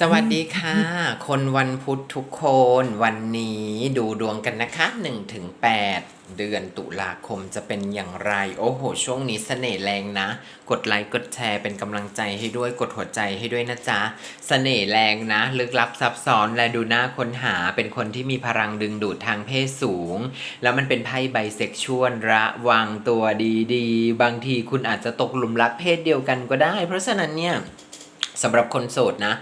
สวัสดีค่ะ คนวันพุธทุกคนวันนี้ดูดวงกันนะคะ1ถึง8เดือนตุลาคมจะเป็นอย่างไร โอ้โห ช่วงนี้เสน่ห์แรงนะ กดไลค์กดแชร์เป็นกำลังใจให้ด้วยกดหัวใจให้ด้วยนะจ๊ะเสน่ห์แรงนะ ลึกลับซับซ้อนและดูน่าค้นหาเป็นคนที่มีพลังดึงดูดทางเพศสูง แล้วมันเป็นไพ่ไบเซ็กชวลระวังตัวดีๆ บางทีคุณอาจจะตกหลุมรักเพศเดียวกันก็ได้ เพราะฉะนั้นเนี่ยสำหรับคนโสดนะ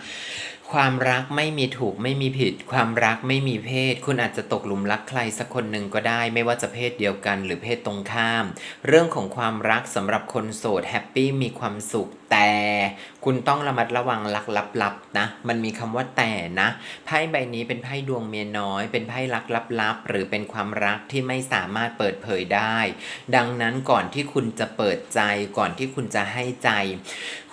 ความรักไม่มีถูกไม่มีผิด ความรักไม่มีเพศ คุณอาจจะตกหลุมรักใครสักคนหนึ่งก็ได้ ไม่ว่าจะเพศเดียวกันหรือเพศตรงข้าม เรื่องของความรักสำหรับคนโสดแฮปปี้มีความสุข แต่คุณต้องระมัดระวังรักลับๆนะ มันมีคำว่าแต่นะ ไพ่ใบนี้เป็นไพ่ดวงเมียน้อย เป็นไพ่รักลับๆ หรือเป็นความรักที่ไม่สามารถเปิดเผยได้ ดังนั้นก่อนที่คุณจะเปิดใจ ก่อนที่คุณจะให้ใจ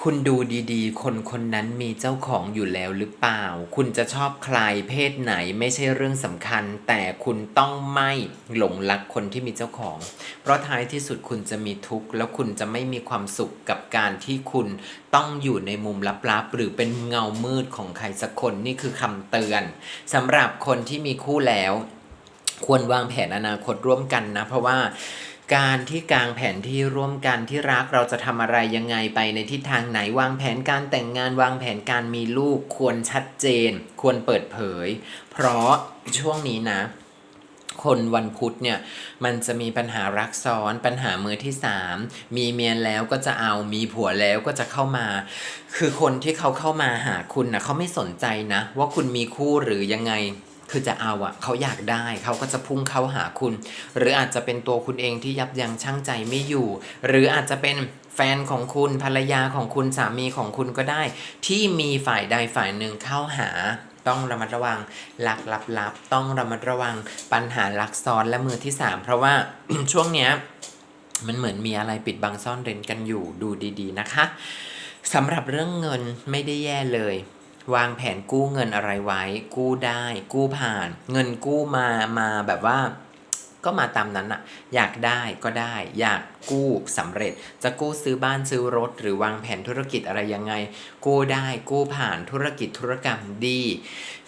คุณดูดีๆ คนคนนั้นมีเจ้าของอยู่แล้วหรือเปล่า คุณจะชอบใครเพศไหนไม่ใช่เรื่องสำคัญ แต่คุณต้องไม่หลงรักคนที่มีเจ้าของ เพราะท้ายที่สุดคุณจะมีทุกข์แล้วคุณจะไม่มีความสุขกับการที่คุณต้องอยู่ในมุมลับๆ หรือเป็นเงามืดของใครสักคนนี่คือคำเตือนสำหรับคนที่มีคู่แล้ว ควรวางแผนอนาคตร่วมกันนะ เพราะว่าการที่กลางแผนที่ร่วมกันที่รักเราจะทำอะไรยังไงไปในทิศทางไหนวางแผนการแต่งงานวางแผนการมีลูกควรชัดเจน ควรเปิดเผย เพราะช่วงนี้นะ คนวันพุธเนี่ยมันจะมีปัญหารักซ้อน ปัญหามือที่สามมีเมียแล้วก็จะเอามีผัวแล้วก็จะเข้ามา คือคนที่เขาเข้ามาหาคุณนะเขาไม่สนใจนะ ว่าคุณมีคู่หรือยังไงคือจะเอาอะเขาอยากได้เขาก็จะพุ่งเข้าหาคุณ หรืออาจจะเป็นตัวคุณเองที่ยับยั้งชั่งใจไม่อยู่ หรืออาจจะเป็นแฟนของคุณภรรยาของคุณสามีของคุณก็ได้ ที่มีฝ่ายใดฝ่ายหนึ่งเข้าหา ต้องระมัดระวังหลักลับๆต้องระมัดระวังปัญหาลักซ้อนและมือที่สามเพราะว่าช่วงเนี้ยมันเหมือนมีอะไรปิดบังซ่อนเร้นกันอยู่ดูดีๆนะคะสำหรับเรื่องเงินไม่ได้แย่เลย วางแผนกู้เงินอะไรไว้ กู้ได้ กู้ผ่าน เงินกู้มามาแบบว่า ก็มาตามนั้นอะอยากได้ก็ได้ อยากกู้สำเร็จ จะกู้ซื้อบ้านซื้อรถ หรือวางแผนธุรกิจอะไรยังไง กู้ได้กู้ผ่านธุรกิจธุรกรรมดี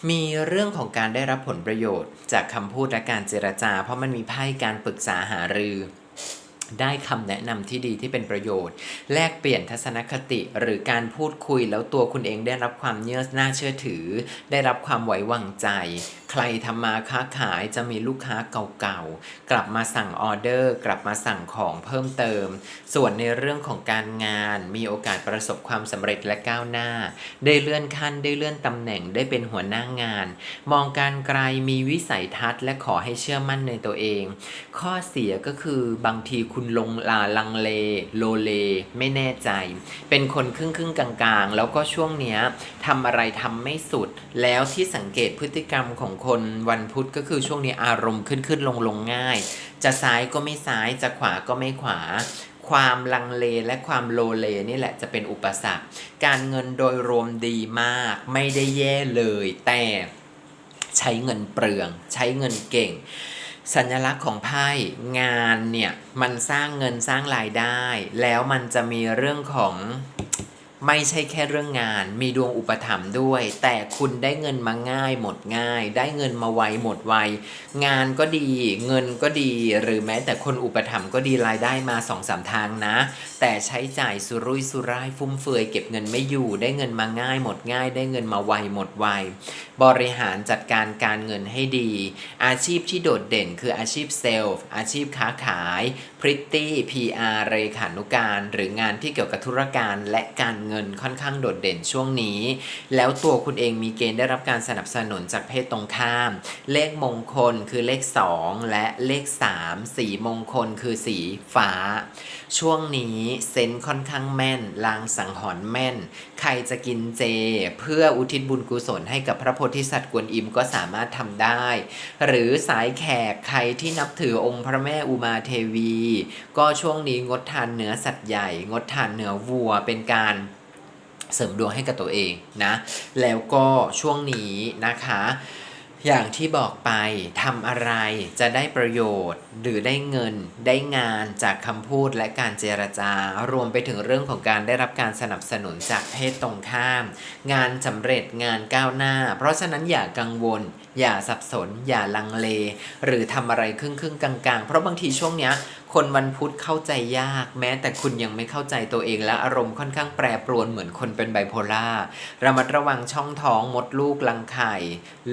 มีเรื่องของการได้รับผลประโยชน์ จากคำพูดและการเจรจา เพราะมันมีไพ่การปรึกษาหารือ ได้คำแนะนำที่ดีที่เป็นประโยชน์ แลกเปลี่ยนทัศนคติหรือการพูดคุยแล้วตัวคุณเองได้รับความเนื่อน่าเชื่อถือ ได้รับความไว้วางใจ ใครทำมาค้าขายจะมีลูกค้าเก่าๆ กลับมาสั่งออเดอร์ กลับมาสั่งของเพิ่มเติม ส่วนในเรื่องของการงาน มีโอกาสประสบความสำเร็จและก้าวหน้า ได้เลื่อนขั้นได้เลื่อนตำแหน่งได้เป็นหัวหน้างาน มองการไกลมีวิสัยทัศน์ และขอให้เชื่อมั่นในตัวเอง ข้อเสียก็คือบางทีคุณลงลาลังเล โลเล ไม่แน่ใจ เป็นคนครึ่งครึ่งกลางๆ แล้วก็ช่วงเนี้ยทำอะไรทำไม่สุด แล้วที่สังเกตพฤติกรรมของคนวันพุธก็คือช่วงนี้อารมณ์ขึ้นขึ้นลงลงง่าย จะซ้ายก็ไม่ซ้ายจะขวาก็ไม่ขวาความลังเลและความโลเลนี่แหละจะเป็นอุปสรรค การเงินโดยรวมดีมาก ไม่ได้แย่เลย แต่ใช้เงินเปลือง ใช้เงินเก่ง สัญลักษณ์ของไพ่งานเนี่ย มันสร้างเงินสร้างรายได้ แล้วมันจะมีเรื่องของ ไม่ใช่แค่เรื่องงาน มีดวงอุปถัมภ์ด้วย แต่คุณได้เงินมาง่ายหมดง่าย ได้เงินมาไวหมดไว งานก็ดี เงินก็ดี หรือแม้แต่คนอุปถัมภ์ก็ดีรายได้มาสองสามทางนะ แต่ใช้จ่ายสุรุ่ยสุร่ายฟุ่มเฟือยเก็บเงินไม่อยู่ ได้เงินมาง่ายหมดง่าย ได้เงินมาไวหมดไว บริหารจัดการการเงินให้ดี อาชีพที่โดดเด่นคืออาชีพเซลล์ อาชีพค้าขาย พริตตี้ PR เรขานุการ หรืองานที่เกี่ยวกับธุรการและการเงินค่อนข้างโดดเด่นช่วงนี้ แล้วตัวคุณเองมีเกณฑ์ได้รับการสนับสนุนจากเพศตรงข้าม เลขมงคลคือเลข 2 และเลข 3 สีมงคลคือสีฟ้า ช่วงนี้เซนค่อนข้างแม่น ลางสังหรณ์แม่น ใครจะกินเจ เพื่ออุทิศบุญกุศลให้กับพระโพธิสัตว์กวนอิมก็สามารถทำได้ หรือสายแขกใครที่นับถือองค์พระแม่อุมาเทวี ก็ช่วงนี้งดทานเนื้อสัตว์ใหญ่ งดทานเนื้อวัวเป็นการ เสริมดวงให้กับตัวเองนะ แล้วก็ช่วงนี้นะคะ อย่างที่บอกไปทำอะไรจะได้ประโยชน์ หรือได้เงินได้งานจากคำพูดและการเจรจา รวมไปถึงเรื่องของการได้รับการสนับสนุนจากเพศตรงข้าม งานสำเร็จงานก้าวหน้า เพราะฉะนั้นอย่ากังวล อย่าสับสน อย่าลังเล หรือทำอะไรครึ่งครึ่งๆกลางๆ เพราะบางทีช่วงเนี้ย คนวันพุธเข้าใจยาก แม้แต่คุณยังไม่เข้าใจตัวเองและอารมณ์ค่อนข้างแปรปรวนเหมือนคนเป็นไบโพล่าระมัดระวังช่องท้องมดลูกรังไข่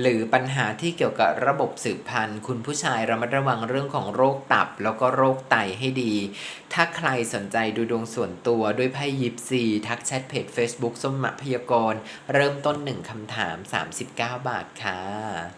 หรือปัญหาที่เกี่ยวกับระบบสืบพันธุ์ คุณผู้ชายระมัดระวังเรื่องของโรคตับ แล้วก็โรคไตให้ดี ถ้าใครสนใจดูดวงส่วนตัวด้วยไพ่ยิปซีทักแชทเพจ Facebook ส้มมะพยากร เริ่มต้นหนึ่งคำถาม 39 บาทค่ะ